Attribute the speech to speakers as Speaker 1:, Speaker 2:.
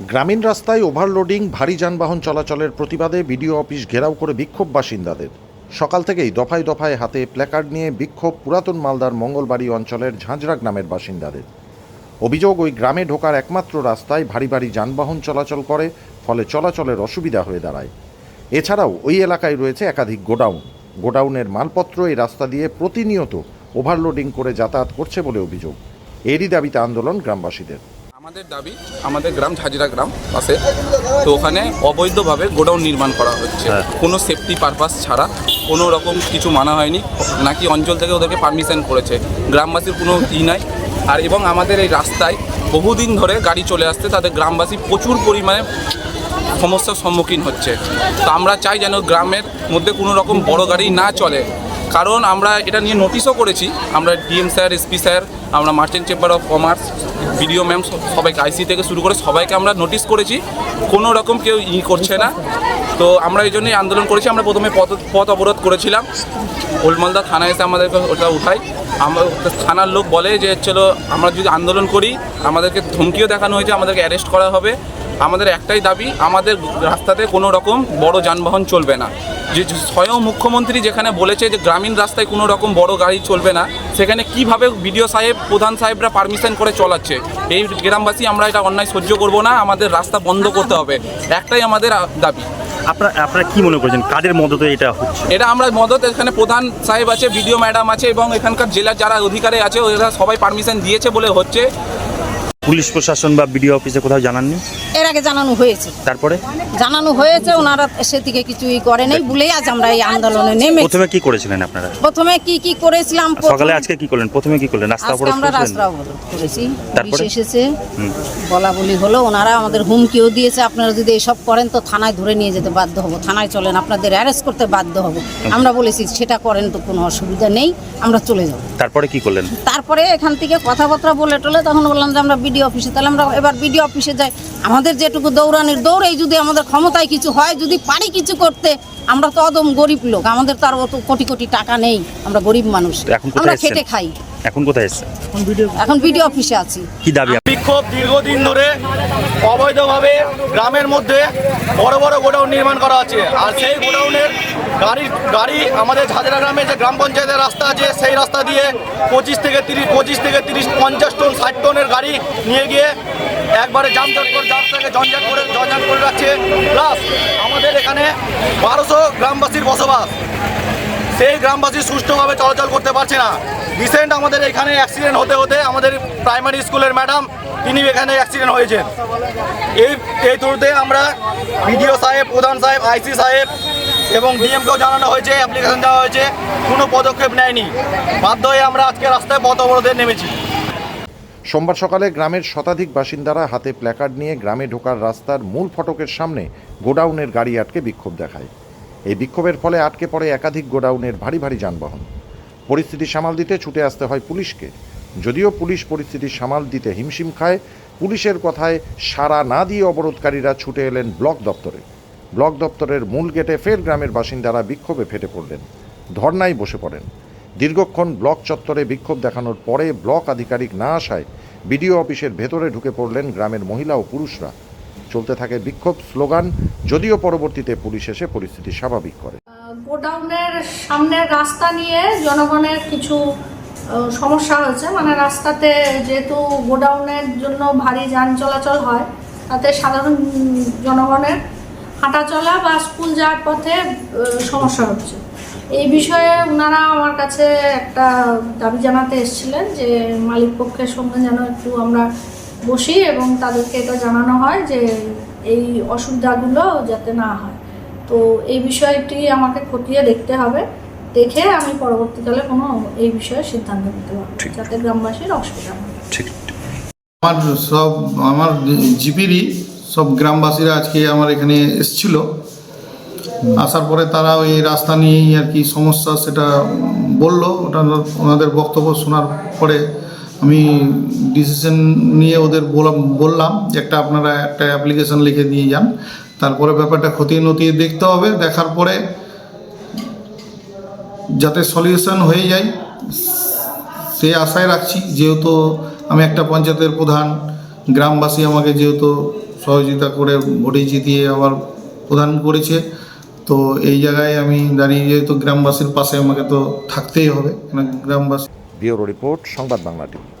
Speaker 1: গ্রামীণ রাস্তায় ওভারলোডিং, ভারী যানবাহন চলাচলের প্রতিবাদে বিডিও অফিস ঘেরাও করে বিক্ষোভ বাসিন্দাদের। সকাল থেকেই দফায় দফায় হাতে প্ল্যাকার্ড নিয়ে বিক্ষোভ পুরাতন মালদার মঙ্গলবাড়ি অঞ্চলের ঝাঁঝরা গ্রামের বাসিন্দাদের। অভিযোগ, ওই গ্রামে ঢোকার একমাত্র রাস্তায় ভারী ভারী যানবাহন চলাচল করে, ফলে চলাচলের অসুবিধা হয়ে দাঁড়ায়। এছাড়াও ওই এলাকায় রয়েছে একাধিক গোডাউন। গোডাউনের মালপত্র এই রাস্তা দিয়ে প্রতিনিয়ত ওভারলোডিং করে যাতায়াত করছে বলে অভিযোগ। এরই দাবিতে আন্দোলন গ্রামবাসীদের।
Speaker 2: আমাদের দাবি আমাদের গ্রাম ঝাজিরা গ্রাম পাশে। তো ওখানে অবৈধভাবে গোডাউন নির্মাণ করা হচ্ছে। কোনো সেফটি পারপাস ছাড়া কোনো রকম কিছু মানা হয়নি। নাকি অঞ্চল থেকে ওদেরকে পারমিশন করেছে। গ্রামবাসীর কোনো ই নাই। আর এবং আমাদের এই রাস্তায় বহুদিন ধরে গাড়ি চলে আসছে। তাদের গ্রামবাসী প্রচুর পরিমাণে সমস্যার সম্মুখীন হচ্ছে। তো আমরা চাই যেন গ্রামের মধ্যে কোনো রকম বড় গাড়ি না চলে। কারণ আমরা এটা নিয়ে নোটিশও করেছি। আমরা ডিএম স্যার এসপি স্যার আমরা merchant chamber of commerce, BDO ma'am সবাইকে, আইসি থেকে শুরু করে সবাইকে আমরা নোটিশ করেছি, কোনো রকম কেউ ই করছে না। তো আমরা এই জন্যই আন্দোলন করেছি, আমরা প্রথমে পথ পথ অবরোধ করেছিলাম। ওলমালদা থানায় এসে আমাদেরকে ওটা উঠাই। আমরা, থানার লোক বলে যে, চলো, আমরা যদি আন্দোলন করি, আমাদেরকে ধমকিও দেখানো হয়েছে, আমাদেরকে অ্যারেস্ট করা হবে। আমাদের একটাই দাবি, আমাদের রাস্তাতে কোনো রকম বড় যানবাহন চলবে না। যে, স্বয়ং মুখ্যমন্ত্রী যেখানে বলেছে যে, গ্রামীণ রাস্তায় কোনো রকম বড় গাড়ি চলবে না সেখানে কীভাবে বিডিও সাহেব প্রধান সাহেবরা পারমিশন করে চলাচ্ছে? এই গ্রামবাসী আমরা এটা অন্যায় সহ্য করব না আমাদের রাস্তা বন্ধ করতে হবে। একটাই আমাদের দাবি।
Speaker 3: আপনারা আপনারা কি মনে করছেন? কাদের মদতে এটা হচ্ছে?
Speaker 2: এটা আমরা মদত এখানে প্রধান সাহেব আছে বিডিও ম্যাডাম আছে এবং এখানকার জেলার যারা অধিকারে আছে ওরা সবাই পারমিশন দিয়েছে বলে হচ্ছে।
Speaker 3: পুলিশ প্রশাসন বা বিডিও অফিসে কোথাও জানাননি?
Speaker 4: এর আগে জানানো হয়েছে।
Speaker 3: তারপরে?
Speaker 4: জানানো হয়েছে ওনারা সেদিকে কিছুই করে নাই বলেই আজ আমরা এই আন্দোলনে নেমে
Speaker 3: প্রথমে কি করেছিলেন আপনারা?
Speaker 4: প্রথমে কি কি করেছিলাম?
Speaker 3: সকালে আজকে কি করলেন? প্রথমে কি করলেন? রাস্তা অবরোধ
Speaker 4: আমরা রাস্তা অবরোধ করেছি।
Speaker 3: তারপরে?
Speaker 4: এসেছে। বলা বলি হলো ওনারা আমাদের হুমকিও দিয়েছে আপনারা যদি এসব করেন তো থানায় ধরে নিয়ে যেতে বাধ্য হব। থানায় চলেন আপনাদের অ্যারেস্ট করতে বাধ্য হব। আমরা বলেছি সেটা করেন তো কোনো অসুবিধা নেই আমরা চলে যাব।
Speaker 3: তারপরে কি করলেন?
Speaker 4: তারপরে এখান থেকে কথাবার্তা বলে টলে তখন বললাম যে আমরা বিডিও অফিসে তাহলে আমরা এবার বিডিও অফিসে যাই। আমাদের যেটুকু দৌড়ানির দৌড়েই যদি আমাদের ক্ষমতায় কিছু হয় যদি পারি কিছু করতে আমরা তো অদম গরিব লোক। আমাদের তো আর অত কোটি কোটি টাকা নেই। আমরা গরিব মানুষ। আমরা খেটে খাই।
Speaker 3: এখন কোথায় এসছেন
Speaker 4: এখন বিডিও অফিসে আছি।
Speaker 3: কি দাবি
Speaker 5: বিক্ষোভ দীর্ঘদিন ধরে অবৈধভাবে গ্রামের মধ্যে বড় বড় গোডাউন নির্মাণ করা আছে আর সেই গোডাউনের গাড়ি গাড়ি আমাদের ঝাঁঝরা গ্রামে যে গ্রাম পঞ্চায়েতের রাস্তা আছে সেই রাস্তা দিয়ে পঁচিশ থেকে তিরিশ পঁচিশ থেকে তিরিশ পঞ্চাশ টন ষাট টনের গাড়ি নিয়ে গিয়ে একবারে জামজট করে রাস্তাকে জঞ্জাট করে জঞ্জাট করে রাখছে। প্লাস আমাদের এখানে বারোশো গ্রামবাসীর বসবাস। সেই গ্রামবাসী সুষ্ঠুভাবে চলাচল করতে পারছে না। রিসেন্ট আমাদের এখানে অ্যাক্সিডেন্ট হতে হতে আমাদের প্রাইমারি স্কুলের ম্যাডাম তিনি এখানে অ্যাক্সিডেন্ট হয়েছেন। এই এই থ্রুতে আমরা বিডিও সাহেব, প্রধান সাহেব আইসি সাহেব এবং ডিএমকেও জানানো হয়েছে অ্যাপ্লিকেশন দেওয়া হয়েছে, কোনো পদক্ষেপ নেয়নি। বাধ্য হয়ে আমরা আজকে রাস্তায় পথ অবরোধে নেমেছি।
Speaker 1: সোমবার সকালে গ্রামের শতাধিক বাসিন্দারা হাতে প্ল্যাকার্ড নিয়ে গ্রামে ঢোকার রাস্তার মূল ফটকের সামনে গোডাউনের গাড়ি আটকে বিক্ষোভ দেখায়। এই বিক্ষোভের ফলে আটকে পড়ে একাধিক গোডাউনের ভারী ভারী যানবাহন। পরিস্থিতি সামাল দিতে ছুটে আসতে হয় পুলিশকে। যদিও পুলিশ পরিস্থিতি সামাল দিতে হিমশিম খায়, পুলিশের কথায় সাড়া না দিয়ে অবরোধকারীরা ছুটে এলেন ব্লক দপ্তরে। ব্লক দপ্তরের মূল গেটে ফের গ্রামের বাসিন্দারা বিক্ষোভে ফেটে পড়লেন, ধর্নায় বসে পড়েন। দীর্ঘক্ষণ ব্লক চত্বরে বিক্ষোভ দেখানোর পরে ব্লক আধিকারিক না আসায় বিডিও অফিসের ভেতরে ঢুকে পড়লেন গ্রামের মহিলা ও পুরুষরা। চলতে থাকে বিক্ষোভ স্লোগান, যদিও পরবর্তীতে পুলিশ এসে পরিস্থিতি স্বাভাবিক করে।
Speaker 6: গোডাউনের সামনের রাস্তা নিয়ে জনগণের কিছু সমস্যা হয়েছে। মানে রাস্তাতে যেহেতু গোডাউনের জন্য ভারী যান চলাচল হয়, তাতে সাধারণ জনগণের হাঁটা চলা বা স্কুল যাওয়ার পথে সমস্যা হচ্ছে। এই বিষয়ে ওনারা আমার কাছে একটা দাবি জানাতে এসেছিলেন যে মালিক পক্ষের সঙ্গে যেন একটু আমরা বসি এবং তাদেরকে এটা জানানো হয় যে এই অসুবিধাগুলো যাতে না হয়। তো এই বিষয়টি আমাকে খতিয়ে দেখতে হবে। দেখে আমি পরবর্তীকালে কোনো এই বিষয়ে সিদ্ধান্ত নিতে পারব। যাতে গ্রামবাসীর অসুবিধা না
Speaker 3: ঠিক।
Speaker 7: আমার সব আমার জিপিরই সব গ্রামবাসীরা আজকে আমার এখানে এসছিল। আসার পরে তারা ওই রাস্তা নিয়েই আর কি সমস্যা সেটা বলল। ওটা ওনাদের বক্তব্য শোনার পরে আমি ডিসিশন নিয়ে ওদের বললাম বললাম যে একটা আপনারা একটা অ্যাপ্লিকেশন লিখে দিয়ে যান। তারপরে ব্যাপারটা খতিয়ে নতিয়ে দেখতে হবে, দেখার পরে যাতে সলিউশন হয়ে যায়, সে আশায় রাখছি। যেহেতু আমি একটা পঞ্চায়েতের প্রধান, গ্রামবাসী আমাকে যেহেতু সহযোগিতা করে ভোটে জিতিয়ে আবার প্রদান করেছে, তো এই জায়গায় আমি দাঁড়িয়ে যেহেতু গ্রামবাসীর পাশে আমাকে তো থাকতেই হবে গ্রামবাসী
Speaker 1: ব্যুরো রিপোর্ট, সংবাদ বাংলা টিভি।